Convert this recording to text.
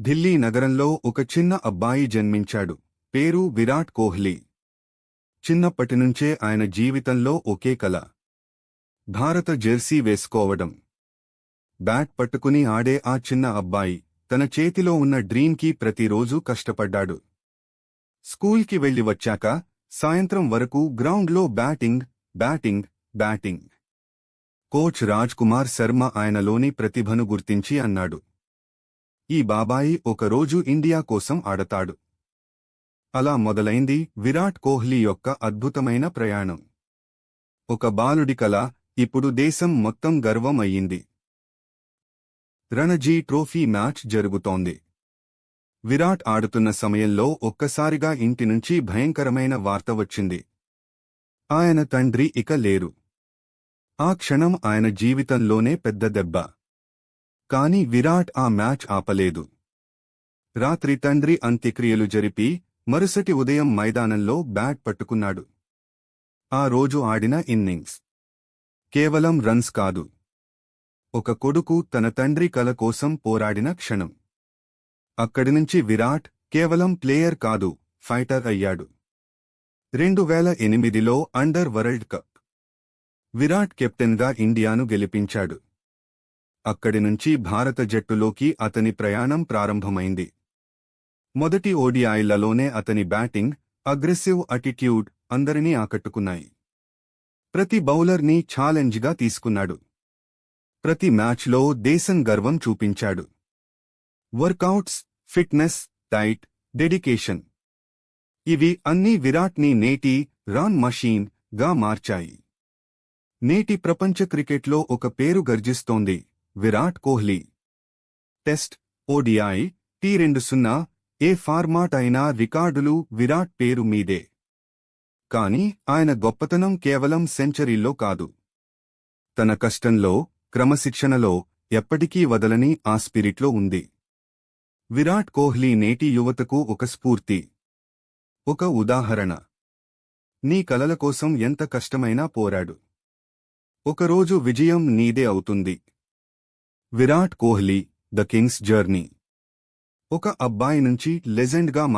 ఢిల్లీ నగరంలో ఒక చిన్న అబ్బాయి జన్మించాడు. పేరు విరాట్ కోహ్లీ. చిన్నప్పటినుంచే ఆయన జీవితంలో ఒకే కల. భారత జెర్సీ వేసుకోవడం. బ్యాట్ పట్టుకుని ఆడే ఆ చిన్న అబ్బాయి తన చేతిలో ఉన్న డ్రీమ్కి ప్రతిరోజూ కష్టపడ్డాడు. స్కూల్కి వెళ్ళి వచ్చాక సాయంత్రం వరకు గ్రౌండ్లో batting batting batting. Coach Raj Kumar Sharma ఆయనలోని ప్రతిభను గుర్తించి అన్నాడు. ఈ బాబాయి ఒకరోజు ఇండియా కోసం ఆడతాడు. అలా మొదలైంది విరాట్ కోహ్లీ యొక్క అద్భుతమైన ప్రయాణం. ఒక బాలుడి కల ఇప్పుడు దేశం మొత్తం గర్వం అయ్యింది రణజీ ట్రోఫీ మ్యాచ్ జరుగుతోంది. విరాట్ ఆడుతున్న సమయంలో ఒక్కసారిగా ఇంటి నుంచి భయంకరమైన వార్త వచ్చింది. ఆయన తండ్రి ఇక లేరు. ఆ క్షణం ఆయన జీవితంలోనే పెద్ద దెబ్బ. కాని విరాట్ ఆ మ్యాచ్ ఆపలేదు. రాత్రి తండ్రి అంత్యక్రియలు జరిపి మరుసటి ఉదయం మైదానంలో బ్యాట్ పట్టుకున్నాడు. ఆ రోజు ఆడిన ఇన్నింగ్స్. కేవలం రన్స్ కాదు. ఒక కొడుకు తన తండ్రి కల కోసం పోరాడిన క్షణం. అక్కడి నుంచి విరాట్ కేవలం ప్లేయర్ కాదు ఫైటర్ అయ్యాడు. రెండు వేల ఎనిమిదిలో అండర్ వరల్డ్ కప్. విరాట్ కెప్టెన్గా ఇండియాను గెలిపించాడు. అక్కడి నుంచి భారత జట్టులోకి అతని ప్రయాణం ప్రారంభమైంది. మొదటి ఓడిఐలలోనే అతని బ్యాటింగ్ అగ్రెసివ్ అటిట్యూడ్ అందరినీ ఆకట్టుకున్నాయి. ప్రతి బౌలర్ని ఛాలెంజ్గా తీసుకున్నాడు. ప్రతి మ్యాచ్లో దేశం గర్వం చూపించాడు. వర్కౌట్స్ ఫిట్నెస్ డైట్ డెడికేషన్ ఇవి అన్నీ విరాట్ని నేటి రాన్ మషీన్గా మార్చాయి. నేటి ప్రపంచ క్రికెట్లో ఒక పేరు గర్జిస్తోంది. Virat Kohli. Test ODI T రెండు సున్నా ఏ ఫార్మాట్ అయినా రికార్డులు విరాట్ పేరు మీదే. కాని ఆయన గొప్పతనం కేవలం సెంచరీల్లో కాదు. తన కష్టంలో క్రమశిక్షణలో ఎప్పటికీ వదలని ఆ స్పిరిట్లో ఉంది. విరాట్ కోహ్లీ నేటి యువతకు ఒక స్ఫూర్తి. ఒక ఉదాహరణ. నీ కలల కోసం ఎంత కష్టమైనా పోరాడు. ఒకరోజు విజయం నీదే అవుతుంది. Virat Kohli the king's journey. ఒక అబ్బాయి నుంచి లెజెండ్గా మా